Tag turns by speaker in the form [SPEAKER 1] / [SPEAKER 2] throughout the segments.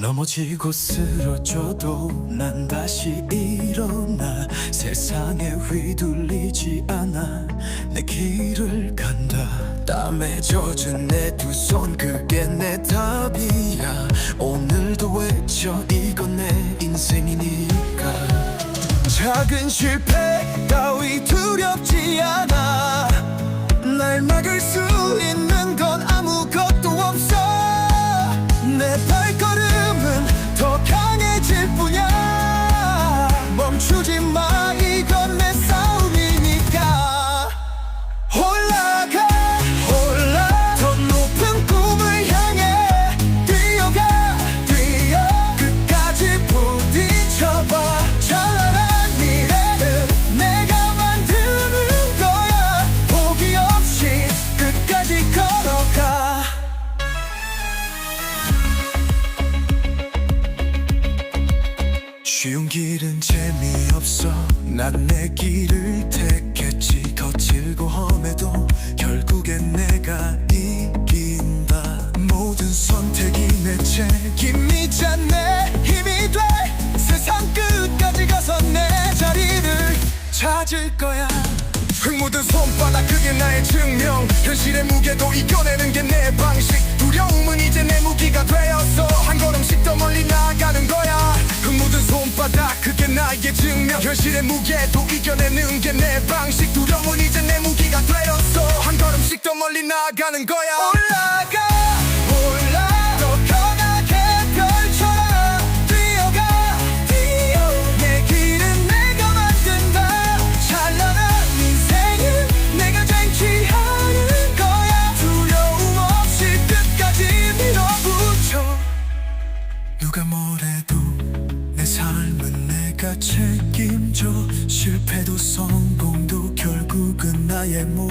[SPEAKER 1] 넘어지고 쓰러져도 난 다시 일어나 세상에 휘둘리지 않아 내 길을 간다. 땀에 젖은 내 두 손 그게 내 답이야. 오늘도 외쳐 이건 내 인생이니까. 작은 실패 따위 두렵지 않아. 날 막을 수 있는 쉬운 길은 재미없어. 난 내 길을 택했지. 거칠고 험해도 결국엔 내가 이긴다. 모든 선택이 내 책임이자 내 힘이 돼. 세상 끝까지 가서 내 자리를 찾을 거야. 흙 묻은 손바닥 그게 나의 증명. 현실의 무게도 이겨내는 게 내 방 나의 증명. 현실의 무게도 이겨내는 게 내 방식. 두려움은 이제 내 무기가 되었어. 한 걸음씩 더 멀리 나아가는 거야. 올라가 책임져 실패도 성공도 결국은 나의 몫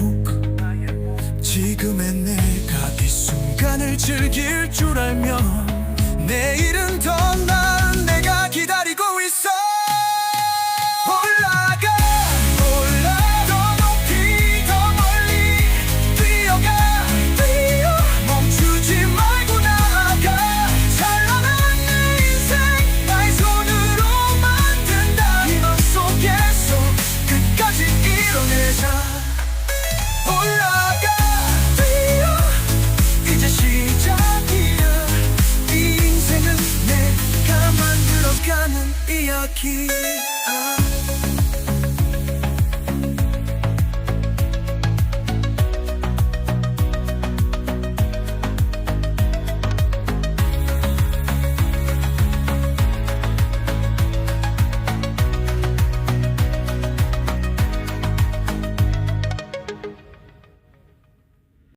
[SPEAKER 1] 지금의 내가 이 순간을 즐길 줄 알면 내일은 e aqui. Ah.